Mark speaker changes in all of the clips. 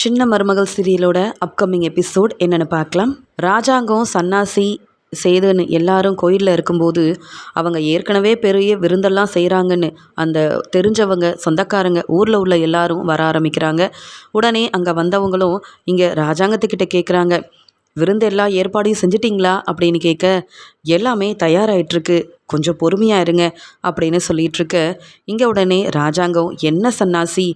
Speaker 1: சின்ன மருமகள் சீரியலோட upcoming episode என்னென்னு பார்க்கலாம். ராஜாங்கம் சன்னாசி சேதுன்னு எல்லாரும் கோயிலில் இருக்கும்போது அவங்க ஏற்கனவே பெரிய விருந்தெல்லாம் செய்கிறாங்கன்னு அந்த தெரிஞ்சவங்க சொந்தக்காரங்க ஊரில் உள்ள எல்லாரும் வர ஆரம்பிக்கிறாங்க. உடனே அங்கே வந்தவங்களும் இங்கே ராஜாங்கத்துக்கிட்ட கேட்குறாங்க விருந்து ஏற்பாடையும் செஞ்சிட்டிங்களா? அப்படின்னு கேட்க எல்லாமே தயாராகிட்டுருக்கு கொஞ்சம் பொறுமையாக இருங்க. அப்படின்னு சொல்லிகிட்ருக்க இங்கே உடனே ராஜாங்கம் என்ன சன்னாசி?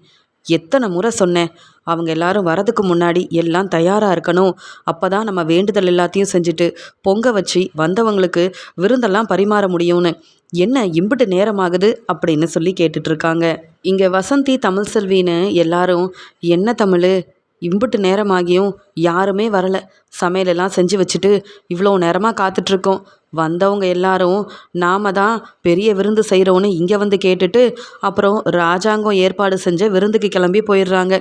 Speaker 1: எத்தனை முறை சொன்னேன் அவங்க எல்லாரும் வரதுக்கு முன்னாடி எல்லாம் தயாராக இருக்கணும். அப்போ தான் நம்ம வேண்டுதல் எல்லாத்தையும் செஞ்சுட்டு பொங்க வச்சு வந்தவங்களுக்கு விருந்தெல்லாம் பரிமாற முடியும்னு. என்ன இம்பிட்டு நேரமாகுது? அப்படின்னு சொல்லி கேட்டுட்ருக்காங்க இங்கே வசந்தி தமிழ் செல்வின்னு எல்லாரும் என்ன தமிழ்? இம்புட்டு நேரமாகியும் யாருமே வரலை. சமையலெல்லாம் செஞ்சு வச்சுட்டு இவ்வளோ நேரமாக காத்துட்ருக்கோம். வந்தவங்க எல்லாரும் நாம தான் பெரிய விருந்து செய்கிறோன்னு இங்கே வந்து கேட்டுட்டு அப்புறம் ராஜாங்கம் ஏற்பாடு செஞ்ச விருந்துக்கு கிளம்பி போயிடுறாங்க.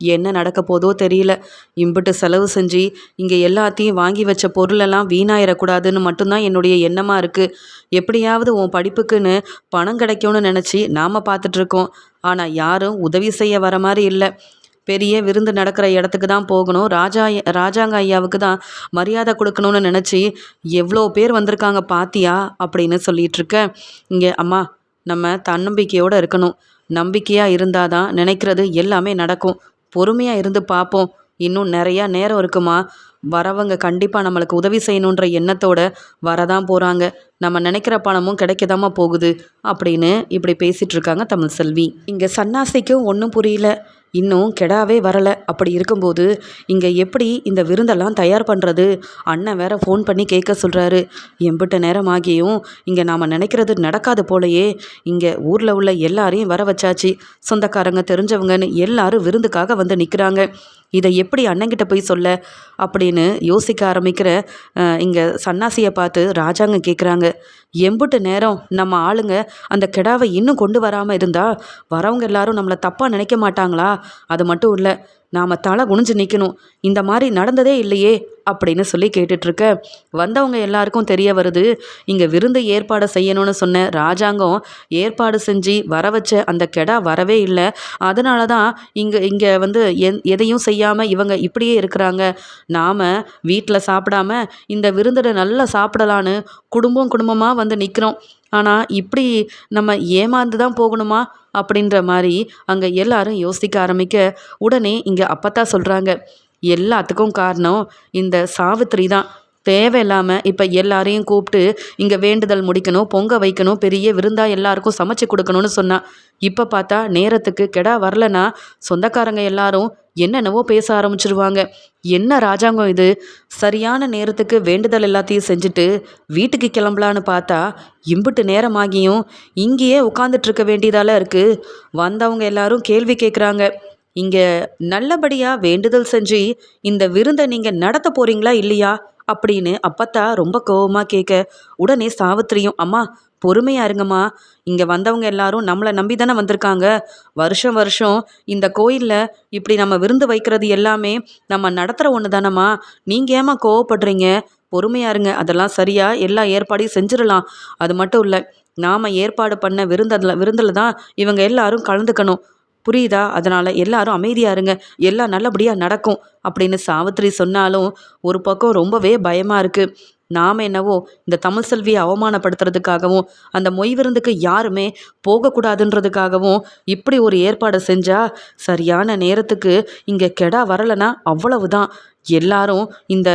Speaker 1: என்ன நடக்க போதோ தெரியல. இம்பிட்டு செலவு செஞ்சு இங்கே எல்லாத்தையும் வாங்கி வச்ச பொருளெல்லாம் வீணாயிடக்கூடாதுன்னு மட்டும்தான் என்னுடைய எண்ணமாக இருக்குது எப்படியாவது உன் படிப்புக்குன்னு பணம் கிடைக்கும்னு நினச்சி நாம் பார்த்துட்ருக்கோம் ஆனால் யாரும் உதவி செய்ய வர மாதிரி இல்லை. பெரிய விருந்து நடக்கிற இடத்துக்கு தான் போகணும். ராஜா ராஜாங்க ஐயாவுக்கு தான் மரியாதை கொடுக்கணும்னு நினச்சி எவ்வளோ பேர் வந்திருக்காங்க பாத்தியா அப்படின்னு சொல்லிகிட்ருக்க இங்கே அம்மா நம்ம தன்னம்பிக்கையோடு இருக்கணும். நம்பிக்கையாக இருந்தால் தான் நினைக்கிறது எல்லாமே நடக்கும். பொறுமையாக இருந்து பார்ப்போம் இன்னும் நிறையா நேரம் இருக்குமா? வரவங்க கண்டிப்பாக நம்மளுக்கு உதவி செய்யணுன்ற எண்ணத்தோட வரதான் போகிறாங்க நம்ம நினைக்கிற பணமும் கிடைக்கதாமா போகுது அப்படின்னு இப்படி பேசிகிட்டு இருக்காங்க தமிழ் செல்வி. இங்கே சன்னாசிக்கும் ஒன்றும் புரியல. இன்னும் கெடாவே வரலை. அப்படி இருக்கும்போது இங்கே எப்படி இந்த விருந்தெல்லாம் தயார் பண்ணுறது அண்ணன் வேற ஃபோன் பண்ணி கேட்க சொல்கிறாரு எம்பிட்ட நேரம் ஆகியும் இங்கே நாம் நினைக்கிறது நடக்காது போலையே. இங்கே ஊரில் உள்ள எல்லாரையும் வர வச்சாச்சு. சொந்தக்காரங்க தெரிஞ்சவங்கன்னு எல்லாரும் விருந்துக்காக வந்து நிற்கிறாங்க இதை எப்படி அண்ணங்கிட்ட போய் சொல்ல அப்படின்னு யோசிக்க ஆரம்பிக்கிற இங்கே சன்னாசியை பார்த்து ராஜாங்க கேட்குறாங்க எம்புட்டு நேரம் நம்ம ஆளுங்க அந்த கிடாவை இன்னும் கொண்டு வராமல் இருந்தால் வரவங்க எல்லாரும் நம்மளை தப்பாக நினைக்க மாட்டாங்களா? அது மட்டும் இல்லை நாம் தலை குனிஞ்சு நிற்கணும் இந்த மாதிரி நடந்ததே இல்லையே அப்படின்னு சொல்லி கேட்டுட்ருக்க. வந்தவங்க எல்லாருக்கும் தெரிய வருது இங்கே விருந்து ஏற்பாடு செய்யணும்னு சொன்ன ராஜாங்கம் ஏற்பாடு செஞ்சு வர வச்ச அந்த கெடா வரவே இல்லை. அதனால தான் இங்கே இங்கே வந்து எந் எதையும் செய்யாமல் இவங்க இப்படியே இருக்கிறாங்க. நாம் வீட்டில் சாப்பிடாம இந்த விருந்தில் நல்லா சாப்பிடலான்னு குடும்பம் குடும்பமாக வந்து நிற்கிறோம் ஆனால் இப்படி நம்ம ஏமாந்து தான் போகணுமா? அப்படின்ற மாதிரி அங்கே எல்லாரும் யோசிக்க ஆரம்பிக்க உடனே இங்கே அப்பத்தா சொல்கிறாங்க எல்லாத்துக்கும் காரணம் இந்த சாவித்திரி தான். தேவையில்லாமல் இப்போ எல்லாரையும் கூப்பிட்டு இங்கே வேண்டுதல் முடிக்கணும் பொங்க வைக்கணும் பெரிய விருந்தா எல்லாருக்கும் சமைச்சு கொடுக்கணும்னு சொன்னான் இப்போ பார்த்தா நேரத்துக்கு கெடா வரலனா சொந்தக்காரங்க எல்லாரும் என்னென்னவோ பேச ஆரம்பிச்சிருவாங்க. என்ன ராஜாங்கம் இது? சரியான நேரத்துக்கு வேண்டுதல் எல்லாத்தையும் செஞ்சுட்டு வீட்டுக்கு கிளம்பலான்னு பார்த்தா இம்புட்டு நேரமாகியும் இங்கேயே உட்காந்துட்ருக்க வேண்டியதால இருக்குது வந்தவங்க எல்லாரும் கேள்வி கேட்குறாங்க இங்கே நல்லபடியாக வேண்டுதல் செஞ்சு இந்த விருந்தை நீங்கள் நடத்த போகிறீங்களா இல்லையா? அப்படின்னு அப்பத்தா ரொம்ப கோவமாக கேட்க உடனே சாவித்திரியும் அம்மா பொறுமையாக இருங்கம்மா. இங்கே வந்தவங்க எல்லாரும் நம்மளை நம்பி தானே வந்திருக்காங்க. வருஷம் வருஷம் இந்த கோயிலில் இப்படி நம்ம விருந்து வைக்கிறது எல்லாமே நம்ம நடத்துகிற ஒன்று தானம்மா நீங்கள் ஏமா கோவப்படுறீங்க? பொறுமையாக இருங்க. அதெல்லாம் சரியாக எல்லா ஏற்பாடையும் செஞ்சிடலாம். அது மட்டும் இல்லை நாம் ஏற்பாடு பண்ண விருந்ததில் விருந்தில் தான் இவங்க எல்லாரும் கலந்துக்கணும். புரியுதா? அதனால் எல்லாரும் அமைதியாக இருங்க. எல்லாம் நல்லபடியாக நடக்கும். அப்படின்னு சாவித்திரி சொன்னாலும் ஒரு பக்கம் ரொம்பவே பயமாக இருக்குது நாம் என்னவோ இந்த தமிழ் செல்வியை அவமானப்படுத்துறதுக்காகவும் அந்த மொய் விருந்துக்கு யாருமே போகக்கூடாதுன்றதுக்காகவும் இப்படி ஒரு ஏற்பாடு செஞ்சால் சரியான நேரத்துக்கு இங்கே கெடா வரலைன்னா அவ்வளவுதான். எல்லாரும் இந்த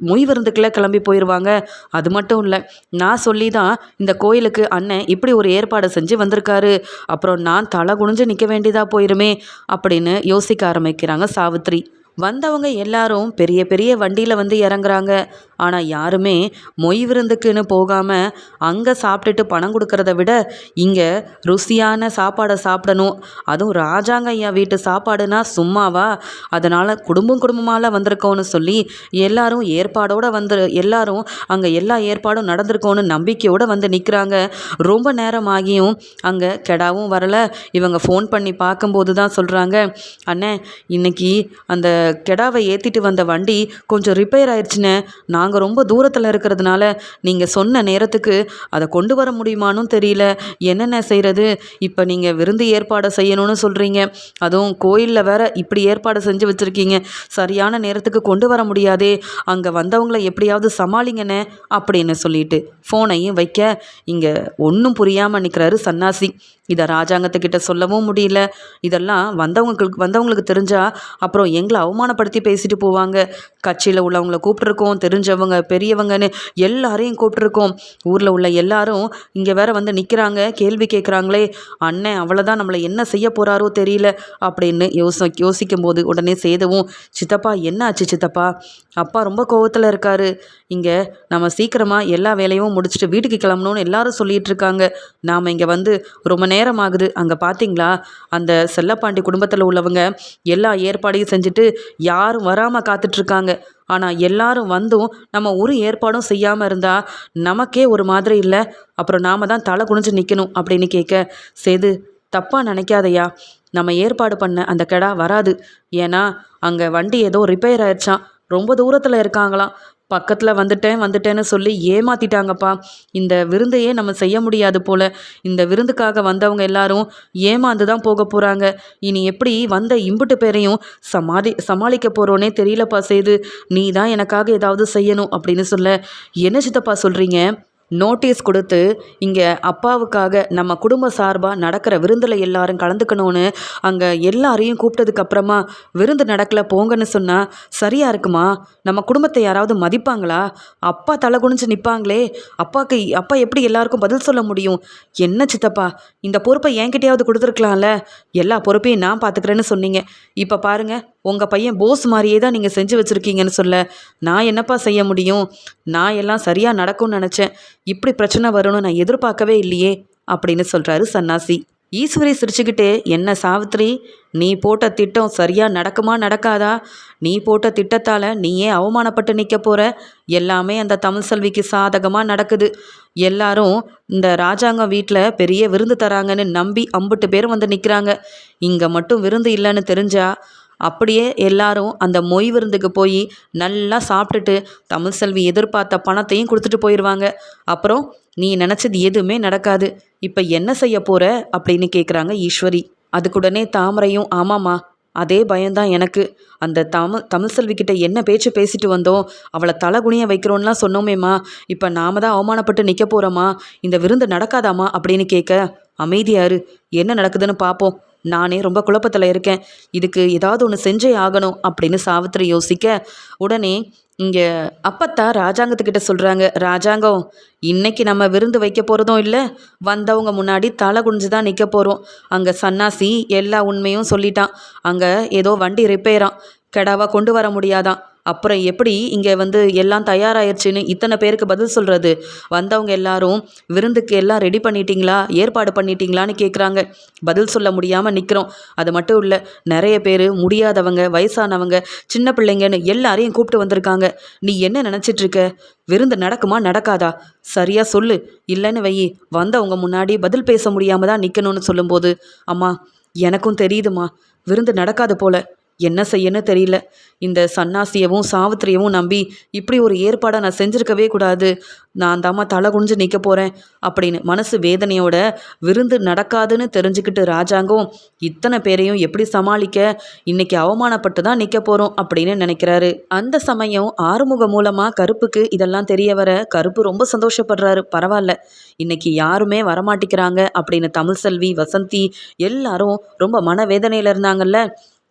Speaker 1: மொய் விருந்துக்குள்ளே கிளம்பி போயிடுவாங்க அது மட்டும் இல்லை நான் சொல்லி தான் இந்த கோயிலுக்கு அண்ணன் இப்படி ஒரு ஏற்பாடு செஞ்சு வந்திருக்காரு. அப்புறம் நான் தலை குனிஞ்சு நிற்க வேண்டியதாக போயிருமே அப்படின்னு யோசிக்க ஆரம்பிக்கிறாங்க சாவித்ரி. வந்தவங்க எல்லாரும் பெரிய பெரிய வண்டியில் வந்து இறங்குறாங்க. ஆனால் யாருமே மொய் விருந்துக்குன்னு போகாமல் அங்கே சாப்பிட்டுட்டு பணம் கொடுக்கறத விட இங்கே ருசியான சாப்பாடை சாப்பிடணும். அதுவும் ராஜாங்க ஐயா வீட்டு சாப்பாடுனா சும்மாவா? அதனால் குடும்பம் குடும்பமால வந்திருக்கோன்னு சொல்லி எல்லாரும் ஏற்பாடோடு வந்து எல்லாரும் அங்கே எல்லா ஏற்பாடும் நடந்திருக்கோன்னு நம்பிக்கையோடு வந்து நிற்கிறாங்க ரொம்ப நேரம் ஆகியும் அங்கே கெடாவும் வரலை. இவங்க ஃபோன் பண்ணி பார்க்கும்போது தான் சொல்கிறாங்க அண்ணே இன்னைக்கு அந்த கெடாவை ஏற்றிட்டு வந்த வண்டி கொஞ்சம் ரிப்பேர் ஆயிடுச்சுன்னு. நாங்கள் ரொம்ப தூரத்தில் இருக்கிறதுனால நீங்கள் சொன்ன நேரத்துக்கு அதை கொண்டு வர முடியுமானும் தெரியல. என்னென்ன செய்கிறது இப்போ நீங்கள் விருந்து ஏற்பாடு செய்யணும்னு சொல்கிறீங்க அதுவும் கோயிலில் வேற இப்படி ஏற்பாடு செஞ்சு வச்சுருக்கீங்க. சரியான நேரத்துக்கு கொண்டு வர முடியாதே. அங்கே வந்தவங்கள எப்படியாவது சமாளிங்கண்ணே அப்படின்னு சொல்லிட்டு ஃபோனையும் வைக்க இங்கே ஒன்றும் புரியாமல் நிற்கிறாரு சன்னாசி. இதை ராஜாங்கத்துக்கிட்ட சொல்லவும் முடியல. இதெல்லாம் வந்தவங்களுக்கு வந்தவங்களுக்கு தெரிஞ்சால் அப்புறம் எங்களை அவமானப்படுத்தி பேசிட்டு போவாங்க. கட்சியில் உள்ளவங்களை கூப்பிட்ருக்கோம் தெரிஞ்சவங்க பெரியவங்கன்னு எல்லாரையும் கூப்பிட்ருக்கோம் ஊரில் உள்ள எல்லாரும் இங்கே வேற வந்து நிற்கிறாங்க கேள்வி கேட்குறாங்களே அண்ணன் அவ்வளோதான் நம்மளை என்ன செய்ய போகிறாரோ தெரியல அப்படின்னு யோசி யோசிக்கும் போது உடனே சேதவும் சித்தப்பா என்ன ஆச்சு சித்தப்பா? அப்பா ரொம்ப கோவத்தில் இருக்காரு. இங்கே நம்ம சீக்கிரமாக எல்லா வேலையும் முடிச்சுட்டு வீட்டுக்கு கிளம்பணும்னு எல்லாரும் சொல்லிட்டு இருக்காங்க. நாம் இங்கே வந்து ரொம்ப நேரம் ஆகுது அங்கே பார்த்தீங்களா அந்த செல்லப்பாண்டி குடும்பத்தில் உள்ளவங்க எல்லா ஏற்பாடையும் செஞ்சுட்டு யாரும் வராமல் காத்துட்ருக்காங்க. ஆனால் எல்லாரும் வந்தும் நம்ம ஒரு ஏற்பாடும் செய்யாமல் இருந்தால் நமக்கே ஒரு மாதிரி இல்லை. அப்புறம் நாம தான் தலை குனிஞ்சு நிற்கணும் அப்படின்னு கேட்க சேது தப்பாக நினைக்காதையா? நம்ம ஏற்பாடு பண்ண அந்த கெடா வராது. ஏன்னா அங்கே வண்டி ஏதோ ரிப்பேர் ஆயிடுச்சான் ரொம்ப தூரத்தில் இருக்காங்களாம். பக்கத்தில் வந்துட்டேன் வந்துட்டேன்னு சொல்லி ஏமாத்திட்டாங்கப்பா. இந்த விருந்தையே நம்ம செய்ய முடியாது போல. இந்த விருந்துக்காக வந்தவங்க எல்லாரும் ஏமாந்து தான் போக போகிறாங்க இனி எப்படி வந்த இம்புட்டு பேரையும் சமாளி சமாளிக்க போகிறோன்னே தெரியலப்பா செய்து நீ தான் எனக்காக ஏதாவது செய்யணும் அப்படின்னு சொல்ல என்ன சித்தப்பா சொல்கிறீங்க நோட்டீஸ் கொடுத்து இங்கே அப்பாவுக்காக நம்ம குடும்ப சார்பாக நடக்கிற விருந்தில் எல்லாரும் கலந்துக்கணும்னு அங்கே எல்லாரையும் கூப்பிட்டதுக்கப்புறமா விருந்து நடக்கல போங்கன்னு சொன்னால் சரியாக இருக்குமா? நம்ம குடும்பத்தை யாராவது மதிப்பாங்களா? அப்பா தலை குனிஞ்சு நிற்பாங்களே அப்பாவுக்கு அப்பா எப்படி எல்லாருக்கும் பதில் சொல்ல முடியும்? என்ன சித்தப்பா இந்த பொறுப்பை என்கிட்டயாவது கொடுத்துருக்கலாம்ல? எல்லா பொறுப்பையும் நான் பார்த்துக்கிறேன்னு சொன்னீங்க. இப்போ பாருங்கள் உங்கள் பையன் போஸ் மாதிரியே தான் நீங்கள் செஞ்சு வச்சுருக்கீங்கன்னு சொல்ல நான் என்னப்பா செய்ய முடியும்? நான் எல்லாம் சரியாக நடக்கும்னு நினச்சேன். இப்படி பிரச்சனை வரும்னு நான் எதிர்பார்க்கவே இல்லையே அப்படின்னு சொல்கிறாரு சன்னாசி. ஈஸ்வரி சிரிச்சுக்கிட்டே என்ன சாவித்ரி நீ போட்ட திட்டம் சரியாக நடக்குமா நடக்காதா? நீ போட்ட திட்டத்தால் நீயே அவமானப்பட்டு நிற்க போகிற எல்லாமே அந்த தமிழ் செல்விக்கு சாதகமாக நடக்குது. எல்லாரும் இந்த ராஜாங்கம் வீட்டில் பெரிய விருந்து தராங்கன்னு நம்பி ஐம்பட்டு பேர் வந்து நிற்கிறாங்க இங்கே மட்டும் விருந்து இல்லைன்னு தெரிஞ்சால் அப்படியே எல்லாரும் அந்த மொய் விருந்துக்கு போய் நல்லா சாப்பிட்டுட்டு தமிழ் செல்வி எதிர்பார்த்த பணத்தையும் கொடுத்துட்டு போயிடுவாங்க அப்புறம் நீ நினச்சது எதுவுமே நடக்காது. இப்போ என்ன செய்ய போகிற அப்படின்னு கேட்குறாங்க ஈஸ்வரி. அதுக்குடனே தாமரையும் ஆமாம்மா அதே பயம்தான் எனக்கு. அந்த தமிழ் தமிழ் செல்விக்கிட்ட என்ன பேச்சு பேசிட்டு வந்தோம்? அவளை தலகுனிய வைக்கிறோன்லாம் சொன்னோமேம்மா. இப்போ நாம தான் அவமானப்பட்டு நிற்க போகிறோமா இந்த விருந்து நடக்காதாமா அப்படின்னு கேட்க அமைதியாரு என்ன நடக்குதுன்னு பார்ப்போம் நானே ரொம்ப குழப்பத்தில் இருக்கேன். இதுக்கு ஏதாவது ஒன்று செஞ்சே ஆகணும் அப்படின்னு சாவித்திரி யோசிக்க உடனே இங்கே அப்பத்தா ராஜாங்கத்துக்கிட்ட சொல்கிறாங்க ராஜாங்கம் இன்னைக்கு நம்ம விருந்து வைக்க போகிறதும் இல்லை வந்தவங்க முன்னாடி தலை குனிஞ்சு தான் நிற்க போகிறோம் அங்கே சன்னாசி எல்லா உண்மையும் சொல்லிட்டான். அங்கே ஏதோ வண்டி ரிப்பேரான் கெடாவாக கொண்டு வர முடியாதான். அப்புறம் எப்படி இங்கே வந்து எல்லாம் தயாராகிடுச்சின்னு இத்தனை பேருக்கு பதில் சொல்கிறது வந்தவங்க எல்லாரும் விருந்துக்கு எல்லாம் ரெடி பண்ணிட்டீங்களா? ஏற்பாடு பண்ணிட்டீங்களான்னு கேட்குறாங்க பதில் சொல்ல முடியாமல் நிற்கிறோம் அது மட்டும் இல்லை நிறைய பேர் முடியாதவங்க வயசானவங்க சின்ன பிள்ளைங்கன்னு எல்லாரையும் கூப்பிட்டு வந்திருக்காங்க. நீ என்ன நினச்சிட்ருக்க? விருந்து நடக்குமா நடக்காதா? சரியாக சொல்லு. இல்லைன்னு வையி வந்தவங்க முன்னாடி பதில் பேச முடியாமல் தான் நிற்கணும்னு சொல்லும்போது அம்மா எனக்கும் தெரியுதுமா விருந்து நடக்காது போல. என்ன செய்யன்னு தெரியல. இந்த சன்னாசியவும் சாவித்திரியவும் நம்பி இப்படி ஒரு ஏற்பாடை நான் செஞ்சுருக்கவே கூடாது. நான் தாம்மா தலை குனிஞ்சு நிற்க போகிறேன் அப்படின்னு மனசு வேதனையோட விருந்து நடக்காதுன்னு தெரிஞ்சுக்கிட்டு ராஜாங்கம் இத்தனை பேரையும் எப்படி சமாளிக்க இன்னைக்கு அவமானப்பட்டு தான் நிற்க போகிறோம் அப்படின்னு நினைக்கிறாரு. அந்த சமயம் ஆறுமுகம் மூலமாக கருப்புக்கு இதெல்லாம் தெரிய வர கருப்பு ரொம்ப சந்தோஷப்படுறாரு. பரவாயில்ல இன்னைக்கு யாருமே வரமாட்டிக்கிறாங்க அப்படின்னு தமிழ் செல்வி வசந்தி எல்லாரும் ரொம்ப மனவேதனையில் இருந்தாங்கல்ல.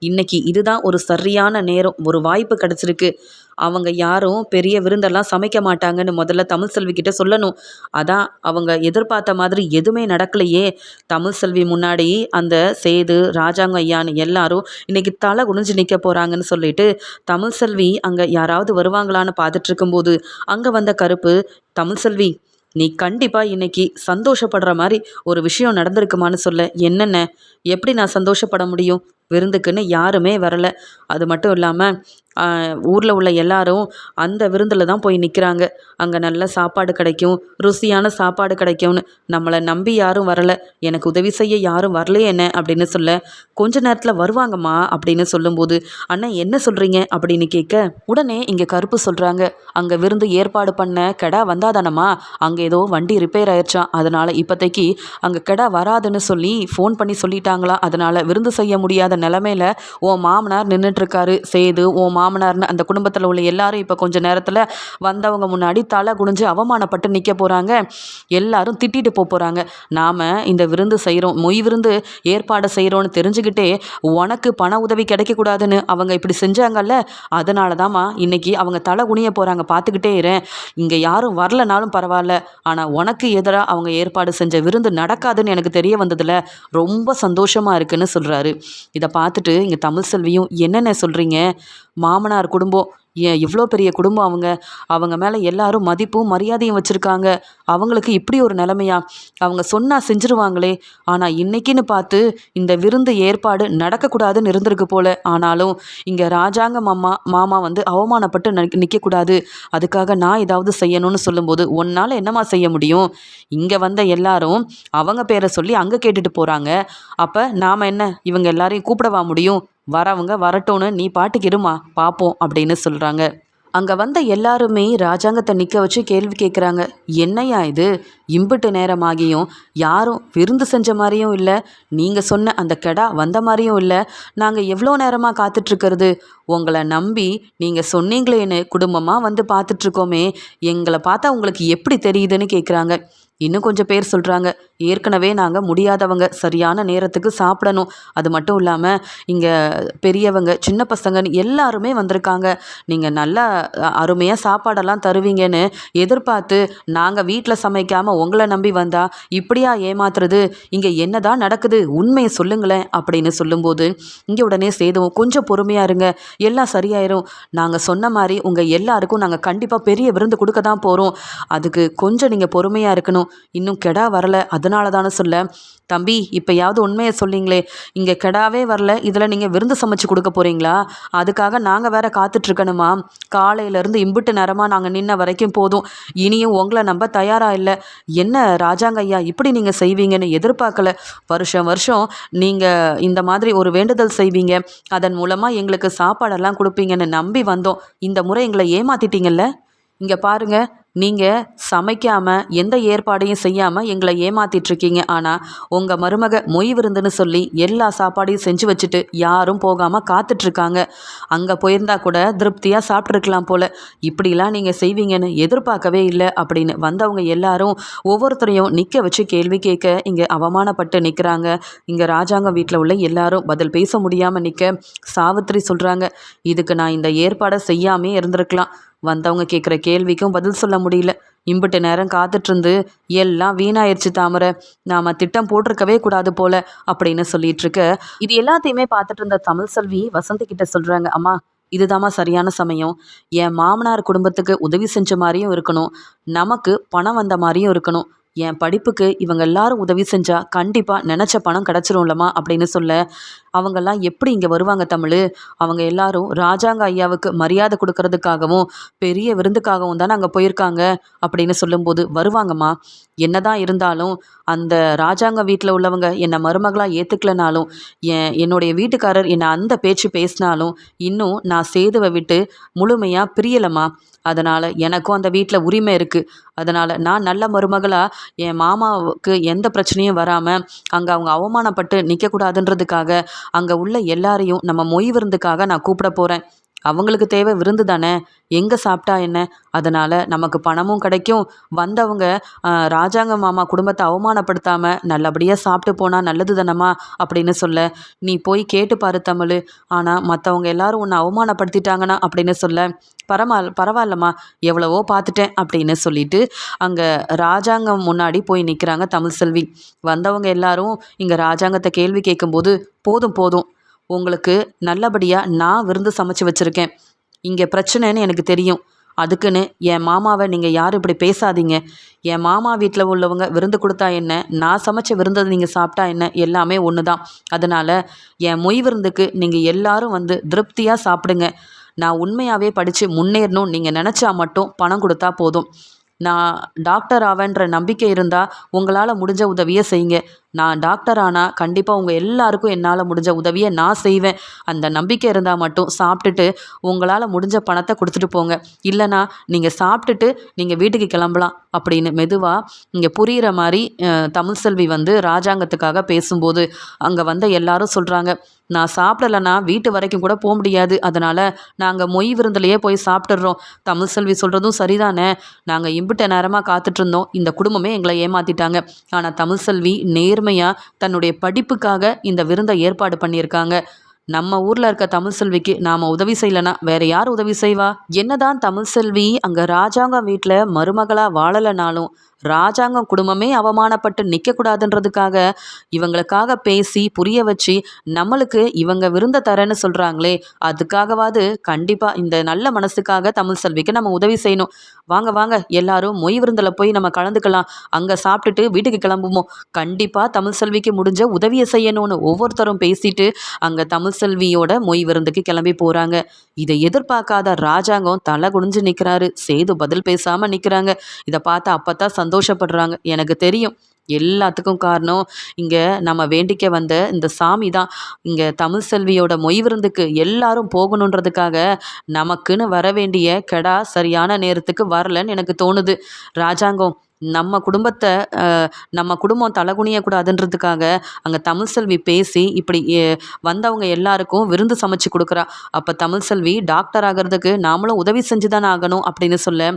Speaker 1: இன்னைக்கு இதுதான் ஒரு சரியான நேரம் ஒரு வாய்ப்பு கிடச்சிருக்கு. அவங்க யாரும் பெரிய விருந்தெல்லாம் சமைக்க மாட்டாங்கன்னு முதல்ல தமிழ் செல்வி கிட்ட சொல்லணும். அதான் அவங்க எதிர்பார்த்த மாதிரி எதுவுமே நடக்கலையே. தமிழ் செல்வி முன்னாடி அந்த சேது ராஜாங்க ஐயான்னு எல்லாரும் இன்னைக்கு தலை குனிஞ்சு நிற்க போகிறாங்கன்னு சொல்லிட்டு தமிழ் செல்வி அங்கே யாராவது வருவாங்களான்னு பார்த்துட்டு இருக்கும்போது அங்கே வந்த கருப்பு தமிழ் செல்வி நீ கண்டிப்பாக இன்னைக்கு சந்தோஷப்படுற மாதிரி ஒரு விஷயம் நடந்திருக்குமான்னு சொல்ல என்னென்ன? எப்படி நான் சந்தோஷப்பட முடியும்? விருந்துக்குன்னு யாருமே வரலை. அது மட்டும் இல்லாமல் ஊரில் உள்ள எல்லாரும் அந்த விருந்தில் தான் போய் நிற்கிறாங்க அங்கே நல்ல சாப்பாடு கிடைக்கும் ருசியான சாப்பாடு கிடைக்கும்னு. நம்மளை நம்பி யாரும் வரலை. எனக்கு உதவி செய்ய யாரும் வரலையே என்ன? அப்படின்னு சொல்ல கொஞ்ச நேரத்தில் வருவாங்கம்மா அப்படின்னு சொல்லும்போது அண்ணன் என்ன சொல்கிறீங்க அப்படின்னு கேட்க உடனே இங்கே கருப்பு சொல்கிறாங்க அங்கே விருந்து ஏற்பாடு பண்ண கெடா வந்தாதானம்மா? அங்கே ஏதோ வண்டி ரிப்பேர் ஆயிடுச்சான் அதனால் இப்போதைக்கு அங்கே கெடா வராதுன்னு சொல்லி ஃபோன் பண்ணி சொல்லிட்டாங்களா? அதனால் விருந்து செய்ய முடியாத நிலமையில ஓ மாமனார் நின்றுட்டுருக்காரு சேது ஓ மாமனார்னு அந்த குடும்பத்தில் உள்ள எல்லாரும் இப்போ கொஞ்சம் நேரத்தில் வந்தவங்க முன்னாடி தலை குனிஞ்சு அவமானப்பட்டு நிற்க போகிறாங்க எல்லாரும் திட்டிட்டு போக போகிறாங்க நாம் இந்த விருந்து செய்கிறோம் மொய் விருந்து ஏற்பாடு செய்கிறோன்னு தெரிஞ்சுக்கிட்டே உனக்கு பண உதவி கிடைக்கக்கூடாதுன்னு அவங்க இப்படி செஞ்சாங்கல்ல அதனால தாம்மா இன்னைக்கு அவங்க தலை குனிய போகிறாங்க பார்த்துக்கிட்டே இரு. இங்கே யாரும் வரலனாலும் பரவாயில்ல. ஆனால் உனக்கு எதிராக அவங்க ஏற்பாடு செஞ்ச விருந்து நடக்காதுன்னு எனக்கு தெரிய வந்ததில் ரொம்ப சந்தோஷமாக இருக்குன்னு சொல்கிறாரு இதை பார்த்துட்டு இங்கே தமிழ் செல்வியும் என்னென்ன சொல்கிறீங்க மாமனார் குடும்பம். ஏன் இவ்வளோ பெரிய குடும்பம் அவங்க? அவங்க மேலே எல்லாரும் மதிப்பும் மரியாதையும் வச்சுருக்காங்க. அவங்களுக்கு இப்படி ஒரு நிலைமையா? அவங்க சொன்னால் செஞ்சுருவாங்களே. ஆனால் இன்னைக்குன்னு பார்த்து இந்த விருந்து ஏற்பாடு நடக்கக்கூடாதுன்னு இருந்திருக்கு போல. ஆனாலும் இங்கே ராஜாங்க மாமா மாமா வந்து அவமானப்பட்டு நிற்கக்கூடாது அதுக்காக நான் ஏதாவது செய்யணும்னு சொல்லும்போது உன்னால் என்னம்மா செய்ய முடியும்? இங்கே வந்த எல்லாரும் அவங்க பேரை சொல்லி அங்கே கேட்டுட்டு போகிறாங்க அப்போ நாம் என்ன? இவங்க எல்லாரையும் கூப்பிடவா முடியும்? வரவங்க வரட்டும்னு நீ பாட்டுக்கு இருமா பார்ப்போம் அப்படின்னு சொல்கிறாங்க அங்கே வந்த எல்லாருமே ராஜாங்கத்தை நிற்க வச்சு கேள்வி கேட்குறாங்க என்னையா இது? இம்புட்டு நேரமாகியும் யாரும் விருந்து செஞ்ச மாதிரியும் இல்லை நீங்கள் சொன்ன அந்த கெடா வந்த மாதிரியும் இல்லை நாங்கள் எவ்வளோ நேரமாக காத்துட்ருக்கிறது? உங்களை நம்பி நீங்கள் சொன்னீங்களேன்னு குடும்பமாக வந்து பார்த்துட்ருக்கோமே எங்களை பார்த்தா உங்களுக்கு எப்படி தெரியுதுன்னு கேட்குறாங்க இன்னும் கொஞ்சம் பேர் சொல்கிறாங்க ஏற்கனவே நாங்கள் முடியாதவங்க சரியான நேரத்துக்கு சாப்பிடணும். அது மட்டும் இல்லாமல் இங்கே பெரியவங்க சின்ன பசங்கன்னு எல்லாருமே வந்திருக்காங்க. நீங்கள் நல்லா அருமையாக சாப்பாடெல்லாம் தருவீங்கன்னு எதிர்பார்த்து நாங்கள் வீட்டில் சமைக்காமல் உங்களை நம்பி வந்தால் இப்படியா ஏமாத்துறது? இங்கே என்ன தான் நடக்குது? உண்மையை சொல்லுங்களேன் அப்படின்னு சொல்லும்போது இங்கே உடனே சேதுவும் கொஞ்சம் பொறுமையாக இருங்க. எல்லாம் சரியாயிரும். நாங்கள் சொன்ன மாதிரி உங்கள் எல்லாருக்கும் நாங்கள் கண்டிப்பாக பெரிய விருந்து கொடுக்க தான் போகிறோம் அதுக்கு கொஞ்சம் நீங்கள் பொறுமையாக இருக்கணும். இருக்கணும் இன்னும் கெடா வரல. அதனால தானே சொல்ல தம்பி இப்போயாவது உண்மையை சொல்லிங்களே இங்கே கெடாவே வரல. இதில் நீங்கள் விருந்து சமைச்சு கொடுக்க போகிறீங்களா அதுக்காக நாங்கள் வேற காத்துட்ருக்கணுமா? காலையிலேருந்து இம்பிட்டு நேரமாக நாங்கள் நின்ன வரைக்கும் போதும். இனியும் உங்களை நம்ப தயாராக இல்லை. என்ன ராஜாங்க ஐயா இப்படி நீங்கள் செய்வீங்கன்னு எதிர்பார்க்கல. வருஷம் வருஷம் நீங்கள் இந்த மாதிரி ஒரு வேண்டுதல் செய்வீங்க. அதன் மூலமாக எங்களுக்கு சாப்பாடெல்லாம் கொடுப்பீங்கன்னு நம்பி வந்தோம். இந்த முறை எங்களை ஏமாத்திட்டீங்கல்ல? இங்கே பாருங்கள் நீங்கள் சமைக்காமல் எந்த ஏற்பாடையும் செய்யாமல் எங்களை ஏமாத்திட்ருக்கீங்க ஆனால் உங்கள் மருமக மொய் விருந்துன்னு சொல்லி எல்லா சாப்பாடையும் செஞ்சு வச்சுட்டு யாரும் போகாமல் காத்துட்ருக்காங்க அங்கே போயிருந்தா கூட திருப்தியாக சாப்பிட்ருக்கலாம் போல். இப்படிலாம் நீங்கள் செய்வீங்கன்னு எதிர்பார்க்கவே இல்லை அப்படின்னு வந்தவங்க எல்லாரும் ஒவ்வொருத்தரையும் நிற்க வச்சு கேள்வி கேட்க இங்கே அவமானப்பட்டு நிற்கிறாங்க இங்கே ராஜாங்கம் வீட்டில் உள்ள எல்லாரும் பதில் பேச முடியாமல் நிற்க சாவித்திரி சொல்கிறாங்க இதுக்கு நான் இந்த ஏற்பாடை செய்யாமே இருந்திருக்கலாம். வந்தவங்க கேட்குற கேள்விக்கும் பதில் சொல்ல முடியல. இம்பிட்டு நேரம் காத்துட்ருந்து எல்லாம் வீணாயிருச்சு தாமரை. நாம் திட்டம் போட்டிருக்கவே கூடாது போல அப்படின்னு சொல்லிட்டு இருக்க இது எல்லாத்தையுமே பார்த்துட்டு இருந்த தமிழ் செல்வி வசந்தி கிட்ட சொல்கிறாங்க அம்மா இதுதாம்மா சரியான சமயம். என் மாமனார் குடும்பத்துக்கு உதவி செஞ்ச மாதிரியும் இருக்கணும். நமக்கு பணம் வந்த மாதிரியும் இருக்கணும். என் படிப்புக்கு இவங்க எல்லாரும் உதவி செஞ்சால் கண்டிப்பாக நினச்ச பணம் கிடச்சிரும்லம்மா அப்படின்னு சொல்ல அவங்கெல்லாம் எப்படி இங்கே வருவாங்க தமிழ்? அவங்க எல்லாரும் ராஜாங்க ஐயாவுக்கு மரியாதை கொடுக்கறதுக்காகவும் பெரிய விருந்துக்காகவும் தானே அங்கே போயிருக்காங்க அப்படின்னு சொல்லும்போது வருவாங்கம்மா. என்னதான் இருந்தாலும் அந்த ராஜாங்க வீட்டில் உள்ளவங்க என்னை மருமகளாக ஏற்றுக்கலனாலும் என் என்னுடைய வீட்டுக்காரர் என்னை அந்த பேச்சு பேசினாலும் இன்னும் நான் சேதுவை விட்டு முழுமையாக பிரியலம்மா. அதனால் எனக்கும் அந்த வீட்டில் உரிமை இருக்குது அதனால் நான் நல்ல மருமகளாக என் மாமாவுக்கு எந்த பிரச்சனையும் வராமல் அங்கே அவங்க அவமானப்பட்டு நிற்கக்கூடாதுன்றதுக்காக அங்கே உள்ள எல்லாரையும் நம்ம மொய் விருந்துக்காக நான் கூப்பிட போகிறேன் அவங்களுக்கு தேவை விருந்து தானே? எங்கே சாப்பிட்டா என்ன? அதனால் நமக்கு பணமும் கிடைக்கும். வந்தவங்க ராஜாங்க மாமா குடும்பத்தை அவமானப்படுத்தாமல் நல்லபடியாக சாப்பிட்டு போனால் நல்லது தானம்மா? அப்படின்னு சொல்ல நீ போய் கேட்டு பாரு தமிழ். ஆனால் மற்றவங்க எல்லாரும் உன்னை அவமானப்படுத்திட்டாங்கன்னா அப்படின்னு சொல்ல பரவா பரவாயில்லம்மா. எவ்வளவோ பார்த்துட்டேன் அப்படின்னு சொல்லிட்டு அங்கே ராஜாங்கம் முன்னாடி போய் நிற்கிறாங்க தமிழ் செல்வி. வந்தவங்க எல்லாரும் இங்கே ராஜாங்கத்தை கேள்வி கேட்கும்போது போதும் போதும். உங்களுக்கு நல்லபடியாக நான் விருந்து சமைச்சு வச்சுருக்கேன். இங்கே பிரச்சனைன்னு எனக்கு தெரியும். அதுக்குன்னு என் மாமாவை நீங்கள் யாரும் இப்படி பேசாதீங்க. என் மாமா வீட்டில் உள்ளவங்க விருந்து கொடுத்தா என்ன? நான் சமைச்ச விருந்தை நீங்கள் சாப்பிட்டா என்ன? எல்லாமே ஒன்று தான் அதனால் என் மொய் விருந்துக்கு நீங்கள் எல்லாரும் வந்து திருப்தியாக சாப்பிடுங்க. நான் உண்மையாகவே படித்து முன்னேறணும். நீங்கள் நினச்சா மட்டும் பணம் கொடுத்தா போதும். நான் டாக்டர் ஆவேன்ற நம்பிக்கை இருந்தால் உங்களால் முடிஞ்ச உதவியை செய்யுங்க. நான் டாக்டர் ஆனால் கண்டிப்பாக உங்கள் எல்லாருக்கும் என்னால் முடிஞ்ச உதவியை நான் செய்வேன். அந்த நம்பிக்கை இருந்தால் மட்டும் சாப்பிட்டுட்டு உங்களால் முடிஞ்ச பணத்தை கொடுத்துட்டு போங்க. இல்லைனா நீங்கள் சாப்பிட்டுட்டு நீங்கள் வீட்டுக்கு கிளம்பலாம் அப்படின்னு மெதுவாக இங்கே புரிகிற மாதிரி தமிழ் செல்வி வந்து ராஜாங்கத்துக்காக பேசும்போது அங்கே வந்த எல்லாரும் சொல்கிறாங்க நான் சாப்பிடலைன்னா வீட்டு வரைக்கும் கூட போக முடியாது. அதனால் நாங்கள் மொய் விருந்துலையே போய் சாப்பிட்டுடுறோம் தமிழ் செல்வி சொல்கிறதும் சரிதானே? நாங்கள் இம்பிட்ட நேரமாக காத்துட்ருந்தோம் இந்த குடும்பமே எங்களை ஏமாற்றிட்டாங்க ஆனால் தமிழ் செல்வி நேர்மையாக தன்னுடைய படிப்புக்காக இந்த விருந்தை ஏற்பாடு பண்ணியிருக்காங்க. நம்ம ஊரில் இருக்க தமிழ் செல்விக்கு நாம் உதவி செய்யலைனா வேற யார் உதவி செய்வா? என்னதான் தமிழ் செல்வி அங்கே ராஜாங்க வீட்டில் மருமகளாக வாழலைனாலும் ராஜாங்கம் குடும்பமே அவமானப்பட்டு நிற்கக்கூடாதுன்றதுக்காக இவங்களுக்காக பேசி புரிய வச்சு நம்மளுக்கு இவங்க விருந்த தரேன்னு சொல்கிறாங்களே அதுக்காகவாது கண்டிப்பாக இந்த நல்ல மனசுக்காக தமிழ் செல்விக்கு நம்ம உதவி செய்யணும். வாங்க வாங்க எல்லாரும் மொய் விருந்தில் போய் நம்ம கலந்துக்கலாம். அங்கே சாப்பிட்டுட்டு வீட்டுக்கு கிளம்புவோம் கண்டிப்பாக தமிழ் செல்விக்கு முடிஞ்ச உதவியை செய்யணும்னு ஒவ்வொருத்தரும் பேசிட்டு அங்கே தமிழ் செல்வியோட மொய் விருந்துக்கு கிளம்பி போகிறாங்க இதை எதிர்பார்க்காத ராஜாங்கம் தலை குனிஞ்சு நிற்கிறாரு சேது பதில் பேசாமல் நிற்கிறாங்க இதை பார்த்து அப்போ தான் சந்தோஷப்படுறாங்க. எனக்கு தெரியும். எல்லாத்துக்கும் காரணம் இங்கே நம்ம வேண்டிக்க வந்த இந்த சாமி தான். இங்கே தமிழ் செல்வியோட மொய் விருந்துக்கு எல்லாரும் போகணுன்றதுக்காக நமக்குன்னு வர வேண்டிய கெடா சரியான நேரத்துக்கு வரலன்னு எனக்கு தோணுது. ராஜாங்கம் நம்ம குடும்பத்தை நம்ம குடும்பம் தலகுனியக்கூடாதுன்றதுக்காக அங்கே தமிழ் செல்வி பேசி இப்படி வந்தவங்க எல்லாருக்கும் விருந்து சமைச்சு கொடுக்குறா. அப்போ தமிழ் செல்வி டாக்டர் ஆகிறதுக்கு நாமளும் உதவி செஞ்சு தானே ஆகணும் அப்படின்னு சொல்ல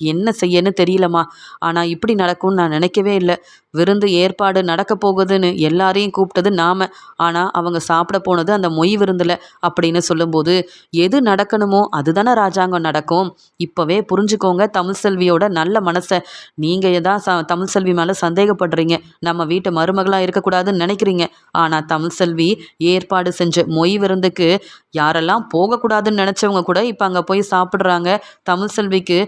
Speaker 1: என்ன செய்யன்னு தெரியலம்மா. ஆனால் இப்படி நடக்கும்னு நான் நினைக்கவே இல்லை. விருந்து ஏற்பாடு நடக்க போகுதுன்னு எல்லாரையும் கூப்பிட்டது நாம. ஆனால் அவங்க சாப்பிட போனது அந்த மொய் விருந்தில் அப்படின்னு சொல்லும்போது எது நடக்கணுமோ அதுதானே ராஜாங்கம் நடக்கும். இப்போவே புரிஞ்சுக்கோங்க தமிழ் செல்வியோட நல்ல மனசை. நீங்கள் தான் ச தமிழ் செல்வி மேலே சந்தேகப்படுறீங்க. நம்ம வீட்டு மருமகளாக இருக்கக்கூடாதுன்னு நினைக்கிறீங்க. ஆனால் தமிழ் செல்வி ஏற்பாடு செஞ்ச மொய் விருந்துக்கு யாரெல்லாம் போகக்கூடாதுன்னு நினச்சவங்க கூட இப்போ அங்கே போய் சாப்பிட்றாங்க. தமிழ் செல்விக்கு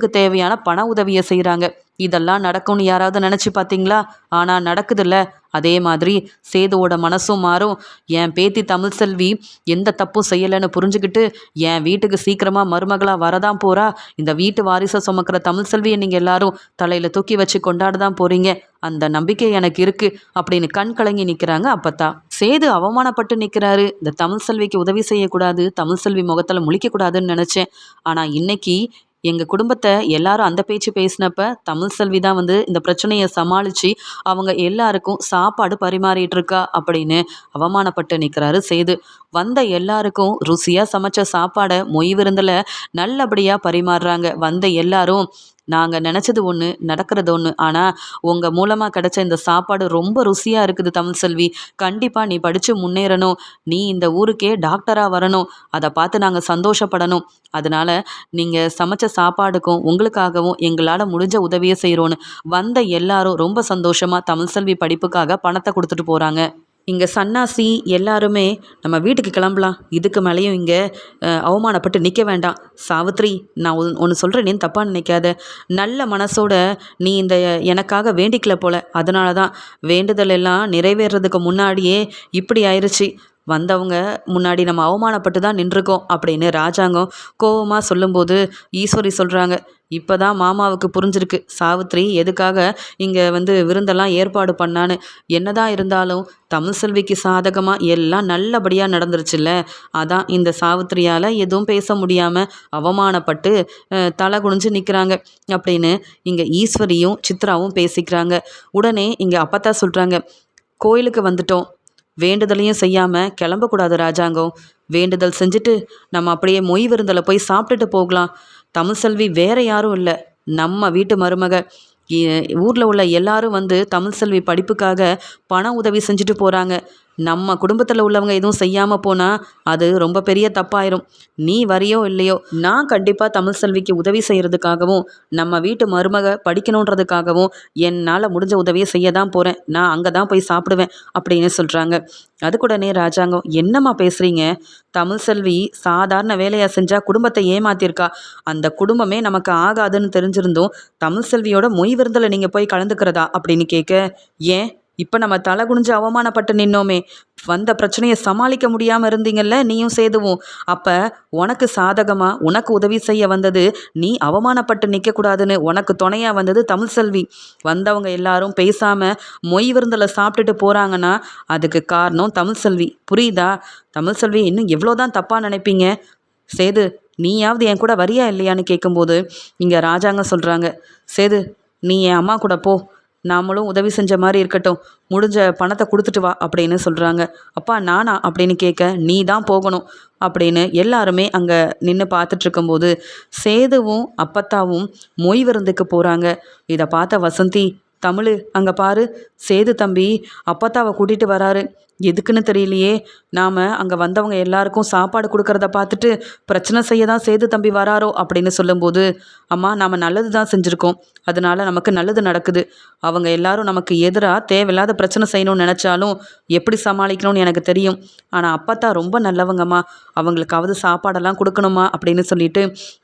Speaker 1: படிப்புக்கு தேவையான பண உதவியை செய்கிறாங்க இதெல்லாம் நடக்கும்னு யாராவது நினச்சி பார்த்தீங்களா ஆனால் நடக்குதுல்ல. அதே மாதிரி சேதுவோட மனசும் மாறும். என் பேத்தி தமிழ் செல்வி எந்த தப்பும் செய்யலைன்னு புரிஞ்சுக்கிட்டு என் வீட்டுக்கு சீக்கிரமாக மருமகளாக வரதான் போகிறா இந்த வீட்டு வாரிசை சுமக்கிற தமிழ் செல்வியை நீங்கள் எல்லாரும் தலையில் தூக்கி வச்சு கொண்டாட தான் போகிறீங்க அந்த நம்பிக்கை எனக்கு இருக்குது அப்படின்னு கண் கலங்கி நிற்கிறாங்க அப்பத்தா. சேது அவமானப்பட்டு நிற்கிறாரு இந்த தமிழ் செல்விக்கு உதவி செய்யக்கூடாது தமிழ் செல்வி முகத்தில் முழிக்கக்கூடாதுன்னு நினச்சேன். ஆனால் இன்னைக்கு எங்கள் குடும்பத்தை எல்லாரும் அந்த பேச்சு பேசினப்ப தமிழ் செல்வி தான் வந்து இந்த பிரச்சனையை சமாளித்து அவங்க எல்லாருக்கும் சாப்பாடு பரிமாறிட்டுருக்கா அப்படின்னு அவமானப்பட்டு நிற்கிறாரு சேது. வந்த எல்லாருக்கும் ருசியாக சமைச்ச சாப்பாடை மொய் விருந்தில் நல்லபடியாக பரிமாறுறாங்க. வந்த எல்லாரும் நாங்கள் நினச்சது ஒன்று நடக்கிறது ஒன்று ஆனால் உங்கள் மூலமாக கிடைச்ச இந்த சாப்பாடு ரொம்ப ருசியாக இருக்குது தமிழ் செல்வி. கண்டிப்பாக நீ படித்து முன்னேறணும். நீ இந்த ஊருக்கே டாக்டராக வரணும். அதை பார்த்து நாங்கள் சந்தோஷப்படணும். அதனால் நீங்கள் சமைச்ச சாப்பாடுக்கும் உங்களுக்காகவும் எங்களால் முடிஞ்ச உதவியை செய்கிறோன்னு வந்த எல்லாரும் ரொம்ப சந்தோஷமாக தமிழ் செல்வி படிப்புக்காக பணத்தை கொடுத்துட்டு போகிறாங்க இங்கே சன்னாசி எல்லாருமே நம்ம வீட்டுக்கு கிளம்பலாம். இதுக்கு மேலேயும் இங்கே அவமானப்பட்டு நிற்க வேண்டாம். சாவித்ரி நான் ஒன்று சொல்கிறேன் தப்பாக நினைக்காத. நல்ல மனசோட நீ இந்த எனக்காக வேண்டிக்கல போல. அதனால தான் வேண்டுதல் எல்லாம் நிறைவேறதுக்கு முன்னாடியே இப்படி ஆயிடுச்சு வந்தவங்க முன்னாடி நம்ம அவமானப்பட்டு தான் நின்றுருக்கோம் அப்படின்னு ராஜாங்கம் கோபமாக சொல்லும்போது ஈஸ்வரி சொல்கிறாங்க இப்போ தான் மாமாவுக்கு புரிஞ்சிருக்கு சாவித்ரி எதுக்காக இங்கே வந்து விருந்தெல்லாம் ஏற்பாடு பண்ணான்னு. என்னதான் இருந்தாலும் தமிழ் செல்விக்கு சாதகமாக எல்லாம் நல்லபடியாக நடந்துருச்சுல்ல. அதான் இந்த சாவித்ரியால் எதுவும் பேச முடியாமல் அவமானப்பட்டு தலை குனிஞ்சு நிற்கிறாங்க அப்படின்னு இங்கே ஈஸ்வரியும் சித்ராவும் பேசிக்கிறாங்க. உடனே இங்கே அப்பத்தா சொல்கிறாங்க கோயிலுக்கு வந்துட்டோம். வேண்டுதலையும் செய்யாமல் கிளம்பக்கூடாது ராஜாங்கம். வேண்டுதல் செஞ்சுட்டு நம்ம அப்படியே மொய் விருந்தில் போய் சாப்பிட்டுட்டு போகலாம். தமிழ்செல்வி வேற வேறு யாரும் இல்லை. நம்ம வீட்டு மருமக. ஊரில் உள்ள எல்லாரும் வந்து தமிழ் செல்வி படிப்புக்காக பண உதவி செஞ்சுட்டு போகிறாங்க நம்ம குடும்பத்தில் உள்ளவங்க எதுவும் செய்யாமல் போனால் அது ரொம்ப பெரிய தப்பாயிரும். நீ வரியோ இல்லையோ நான் கண்டிப்பாக தமிழ் செல்விக்கு உதவி செய்கிறதுக்காகவும் நம்ம வீட்டு மருமக படிக்கணுன்றதுக்காகவும் என்னால் முடிஞ்ச உதவியை செய்ய தான் போகிறேன் நான் அங்கே தான் போய் சாப்பிடுவேன் அப்படின்னு சொல்கிறாங்க அதுக்கூடனே ராஜாங்கம் என்னம்மா பேசுகிறீங்க தமிழ் செல்வி சாதாரண வேலையாக செஞ்சால் குடும்பத்தை ஏமாத்திருக்கா? அந்த குடும்பமே நமக்கு ஆகாதுன்னு தெரிஞ்சிருந்தும் தமிழ் செல்வியோட மொய் விருந்தில் நீங்கள் போய் கலந்துக்கிறதா? அப்படின்னு கேட்க ஏன்? இப்போ நம்ம தலை குனிஞ்சு அவமானப்பட்டு நின்னோமே வந்த பிரச்சனையை சமாளிக்க முடியாமல் இருந்தீங்கல்ல நீயும் சேதுவும். அப்போ உனக்கு சாதகமாக உனக்கு உதவி செய்ய வந்தது நீ அவமானப்பட்டு நிற்கக்கூடாதுன்னு உனக்கு துணையாக வந்தது தமிழ் செல்வி. வந்தவங்க எல்லாரும் பேசாமல் மொய் விருந்தில் சாப்பிட்டுட்டு போகிறாங்கன்னா அதுக்கு காரணம் தமிழ் செல்வி. புரியுதா? தமிழ் செல்வி இன்னும் எவ்வளோ தான் தப்பாக நினைப்பீங்க? சேது நீயாவது என் கூட வரியா இல்லையான்னு கேட்கும்போது இங்கே ராஜாங்க சொல்கிறாங்க சேது நீ என் அம்மா கூட போ. நாமளும் உதவி செஞ்ச மாதிரி இருக்கட்டும். முடிஞ்ச பணத்தை கொடுத்துட்டு வா அப்படின்னு சொல்கிறாங்க அப்பா நானா அப்படின்னு கேட்க நீ தான் போகணும் அப்படின்னு எல்லாருமே அங்கே நின்று பார்த்துட்ருக்கும்போது சேதுவும் அப்பத்தாவும் மொய் விருந்துக்கு போகிறாங்க இதை பார்த்த வசந்தி தமிழ் அங்கே பாரு. சேது தம்பி அப்பத்தாவை கூட்டிகிட்டு வராரு. எதுக்குன்னு தெரியலையே. நாம் அங்கே வந்தவங்க எல்லாருக்கும் சாப்பாடு கொடுக்கறத பார்த்துட்டு பிரச்சனை செய்ய தான் சேது தம்பி வராரோ அப்படின்னு சொல்லும்போது அம்மா நாம் நல்லது தான் செஞ்சுருக்கோம். அதனால நமக்கு நல்லது நடக்குது. அவங்க எல்லாரும் நமக்கு எதிராக தேவையில்லாத பிரச்சனை செய்யணும்னு நினச்சாலும் எப்படி சமாளிக்கணும்னு எனக்கு தெரியும். ஆனால் அப்பத்தா ரொம்ப நல்லவங்கம்மா. அவங்களுக்காவது சாப்பாடெல்லாம் கொடுக்கணுமா அப்படின்னு சொல்லிட்டு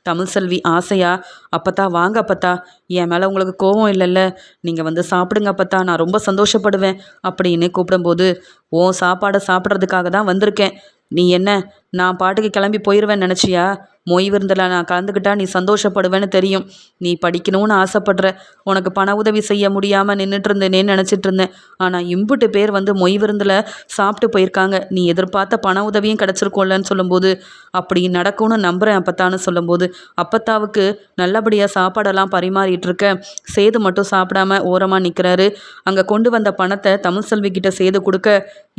Speaker 1: தமிழ் செல்வி ஆசையா அப்பத்தா வாங்க அப்பத்தா என் மேலே உங்களுக்கு கோவம் இல்லைல்ல. நீங்கள் வந்து சாப்பிடுங்க அப்பத்தா நான் ரொம்ப சந்தோஷப்படுவேன் அப்படின்னு கூப்பிடும்போது உன் சாப்பாடை சாப்பிட்றதுக்காக தான் வந்திருக்கேன். நீ என்ன? நான் பாட்டுக்கு கிளம்பி போயிடுவேன்னு நினச்சியா? மொய் விருந்தில் நான் கலந்துக்கிட்டா நீ சந்தோஷப்படுவேன்னு தெரியும். நீ படிக்கணும்னு ஆசைப்படுற. உனக்கு பண உதவி செய்ய முடியாமல் நின்றுட்டு இருந்தேனேன்னு நினச்சிட்டு இருந்தேன் ஆனால் இம்புட்டு பேர் வந்து மொய் விருந்தில் சாப்பிட்டு போயிருக்காங்க. நீ எதிர்பார்த்த பண உதவியும் கிடச்சிருக்கோம்லன்னு சொல்லும்போது அப்படி நடக்கும்னு நம்புகிறேன் அப்பத்தான்னு சொல்லும்போது. அப்பத்தாவுக்கு நல்லபடியாக சாப்பாடெல்லாம் பரிமாறிட்டு இருக்க சேது மட்டும் சாப்பிடாம ஓரமாக நிற்கிறாரு அங்கே கொண்டு வந்த பணத்தை தமிழ் செல்வி கிட்ட சேது கொடுக்க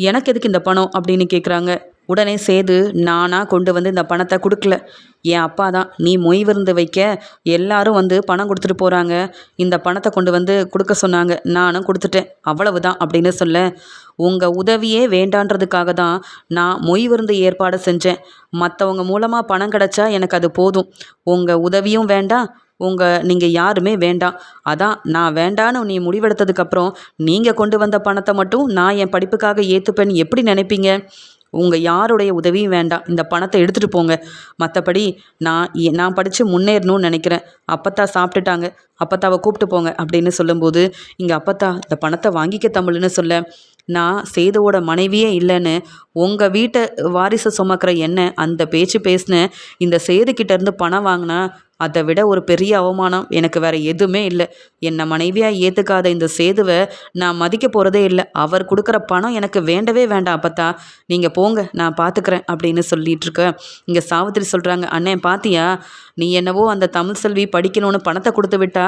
Speaker 1: எனக்கு எதுக்கு இந்த பணம்? அப்படின்னு கேட்குறாங்க உடனே சேது நானாக கொண்டு வந்து இந்த பணத்தை கொடுக்கல. என் அப்பா தான். நீ மொய் விருந்து வைக்க. எல்லாரும் வந்து பணம் கொடுத்துட்டு போகிறாங்க இந்த பணத்தை கொண்டு வந்து கொடுக்க சொன்னாங்க. நானும் கொடுத்துட்டேன். அவ்வளவு தான் அப்படின்னு சொல்ல உங்கள் உதவியே வேண்டான்றதுக்காக தான் நான் மொய் விருந்து ஏற்பாடு செஞ்சேன். மற்றவங்க மூலமாக பணம் கிடச்சா எனக்கு அது போதும். உங்கள் உதவியும் வேண்டாம். உங்கள் நீங்கள் யாருமே வேண்டாம். அதான் நான் வேண்டான்னு நீ முடிவெடுத்ததுக்கப்புறம் நீங்கள் கொண்டு வந்த பணத்தை மட்டும் நான் என் படிப்புக்காக ஏற்றுப்பேன்னு எப்படி நினைப்பீங்க? உங்கள் யாருடைய உதவியும் வேண்டாம். இந்த பணத்தை எடுத்துகிட்டு போங்க. மற்றபடி நான் நான் படித்து முன்னேறணும்னு நினைக்கிறேன். அப்பத்தா சாப்பிட்டுட்டாங்க. அப்பத்தாவை கூப்பிட்டு போங்க அப்படின்னு சொல்லும்போது இங்கே அப்பத்தா இந்த பணத்தை வாங்கிக்க தமிழ்னு சொல்ல. நான் சேதுவோட மனைவியே இல்லைன்னு உங்கள் வீட்டை வாரிசு சுமக்கிற என்ன அந்த பேச்சு பேசின இந்த சேதுக்கிட்டேருந்து பணம் வாங்கினா அதை விட ஒரு பெரிய அவமானம். எனக்கு வேற எதுவுமே இல்லை. என்னை மனைவியாக ஏற்றுக்காத இந்த சேதுவை நான் மதிக்க போகிறதே இல்லை. அவர் கொடுக்குற பணம் எனக்கு வேண்டவே வேண்டாம் அப்பத்தா. நீங்கள் போங்க நான் பார்த்துக்கிறேன் அப்படின்னு சொல்லிட்டு இங்கே சாவித்திரி சொல்கிறாங்க அண்ணே பாத்தியா? நீ என்னவோ அந்த தமிழ் செல்வி படிக்கணும்னு பணத்தை கொடுத்து விட்டா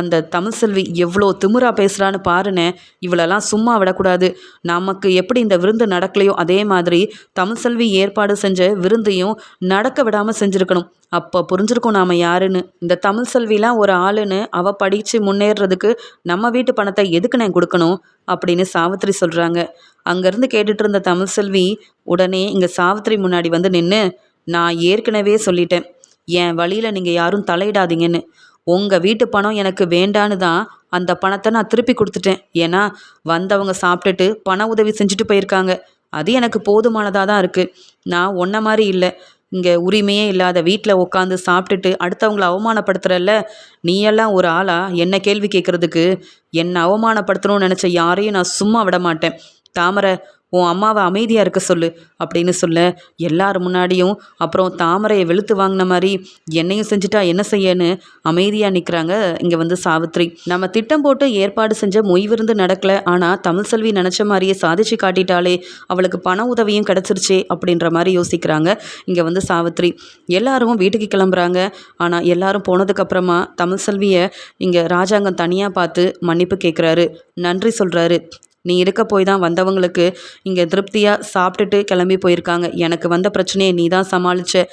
Speaker 1: அந்த தமிழ் செல்வி எவ்வளோ திமுறா பேசுகிறான்னு பாருனே. இவளெல்லாம் சும்மா விடக்கூடாது. நமக்கு எப்படி இந்த விருந்து நடக்கலையோ அதே மாதிரி தமிழ் செல்வி ஏற்பாடு செஞ்ச விருந்தையும் நடக்க விடாமல் செஞ்சுருக்கணும். அப்போ புரிஞ்சிருக்கோம் நாமையா? யாருன்னு. இந்த தமிழ் செல்விலாம் ஒரு ஆளுன்னு அவள் படித்து முன்னேறதுக்கு நம்ம வீட்டு பணத்தை எதுக்கு நான் கொடுக்கணும் அப்படின்னு சாவித்திரி சொல்கிறாங்க அங்கேருந்து கேட்டுட்டு இருந்த தமிழ் செல்வி உடனே இங்கே சாவித்திரி முன்னாடி வந்து நின்று நான் ஏற்கனவே சொல்லிட்டேன். என் வழியில் நீங்கள் யாரும் தலையிடாதீங்கன்னு. உங்கள் வீட்டு பணம் எனக்கு வேண்டான்னு தான் அந்த பணத்தை நான் திருப்பி கொடுத்துட்டேன். ஏன்னா வந்தவங்க சாப்பிட்டுட்டு பண உதவி செஞ்சுட்டு போயிருக்காங்க. அது எனக்கு போதுமானதாக தான் இருக்குது நான் ஒன்றை மாதிரி இல்லை. இங்கே உரிமையே இல்லாத வீட்டில் உட்காந்து சாப்பிட்டுட்டு அடுத்தவங்கள அவமானப்படுத்துகிறல்ல நீயெல்லாம் ஒரு ஆளா? என்ன கேள்வி கேட்குறதுக்கு என்னை அவமானப்படுத்தணும்னு நினச்ச யாரையும் நான் சும்மா விட மாட்டேன். தாமரை உன் அம்மாவை அமைதியாக இருக்க சொல்லு அப்படின்னு சொல்ல எல்லார் முன்னாடியும் அப்புறம் தாமரையை வெளுத்து வாங்கின மாதிரி என்னையும் செஞ்சுட்டா என்ன செய்யன்னு அமைதியாக நிற்கிறாங்க இங்கே வந்து சாவித்ரி. நம்ம திட்டம் போட்டு ஏற்பாடு செஞ்ச மொய் விருந்து நடக்கலை. ஆனால் தமிழ் செல்வி நினச்ச மாதிரியே சாதிச்சு காட்டிட்டாலே அவளுக்கு பண உதவியும் கிடச்சிருச்சே அப்படின்ற மாதிரி யோசிக்கிறாங்க இங்கே வந்து சாவித்ரி. எல்லாரும் வீட்டுக்கு கிளம்புறாங்க. ஆனால் எல்லாரும் போனதுக்கப்புறமா தமிழ் செல்வியை இங்கே ராஜாங்கம் தனியாக பார்த்து மன்னிப்பு கேட்குறாரு நன்றி சொல்கிறாரு நீ இருக்க போய் தான் வந்தவங்களுக்கு இங்கே திருப்தியாக சாப்பிட்டுட்டு கிளம்பி போயிருக்காங்க. எனக்கு வந்த பிரச்சனையை நீ தான் சமாளிச்ச.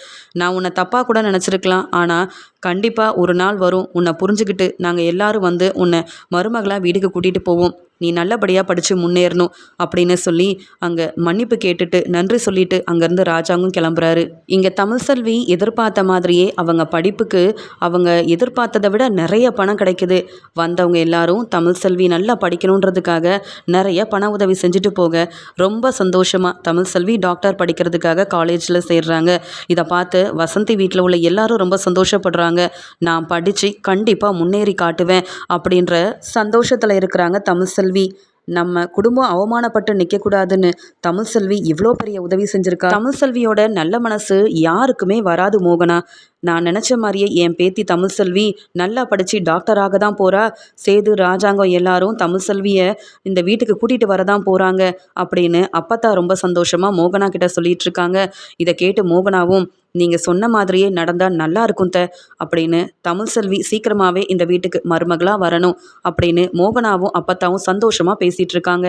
Speaker 1: நான் உன்னை தப்பாக கூட நினச்சிருக்கலாம். ஆனால் கண்டிப்பாக ஒரு நாள் வரும். உன்னை புரிஞ்சுக்கிட்டு நாங்கள் எல்லாரும் வந்து உன்னை மருமகளாக வீட்டுக்கு கூட்டிகிட்டு போவோம். நீ நல்லபடியாக படித்து முன்னேறணும் அப்படின்னு சொல்லி அங்கே மன்னிப்பு கேட்டுட்டு நன்றி சொல்லிட்டு அங்கேருந்து ராஜாங்கும் கிளம்புறாரு. இங்கே தமிழ் செல்வி எதிர்பார்த்த மாதிரியே அவங்க படிப்புக்கு அவங்க எதிர்பார்த்ததை விட நிறைய பணம் கிடைக்குது. வந்தவங்க எல்லாரும் தமிழ் செல்வி நல்லா படிக்கணுன்றதுக்காக நிறைய பண உதவி செஞ்சுட்டு போக ரொம்ப சந்தோஷமாக தமிழ் செல்வி டாக்டர் படிக்கிறதுக்காக காலேஜில் சேர்றாங்க. இதை பார்த்து வசந்தி வீட்டில் உள்ள எல்லாரும் ரொம்ப சந்தோஷப்படுறாங்க. நான் படித்து கண்டிப்பாக முன்னேறி காட்டுவேன் அப்படின்ற சந்தோஷத்தில் இருக்கிறாங்க தமிழ் செல்வி. நம்ம குடும்பம் அவமானப்பட்டு நிற்கக்கூடாதுன்னு தமிழ் செல்வி இவ்வளோ பெரிய உதவி செஞ்சுருக்கா? தமிழ் செல்வியோட நல்ல மனசு யாருக்குமே வராது மோகனா. நான் நினச்ச மாதிரியே என் பேத்தி தமிழ் செல்வி நல்லா படித்து டாக்டராக தான் போகிறா சேது ராஜாங்கம் எல்லாரும் தமிழ் செல்வியை இந்த வீட்டுக்கு கூட்டிகிட்டு வரதான் போகிறாங்க அப்படின்னு அப்பத்தா ரொம்ப சந்தோஷமாக மோகனா கிட்ட சொல்லிட்டு இருக்காங்க. இதை கேட்டு மோகனாவும் நீங்கள் சொன்ன மாதிரியே நடந்தால் நல்லா இருக்கும் த அப்படின்னு தமிழ் செல்வி சீக்கிரமாகவே இந்த வீட்டுக்கு மருமகளாக வரணும் அப்படின்னு மோகனாவும் அப்பத்தாவும் சந்தோஷமாக பேசிகிட்டு இருக்காங்க.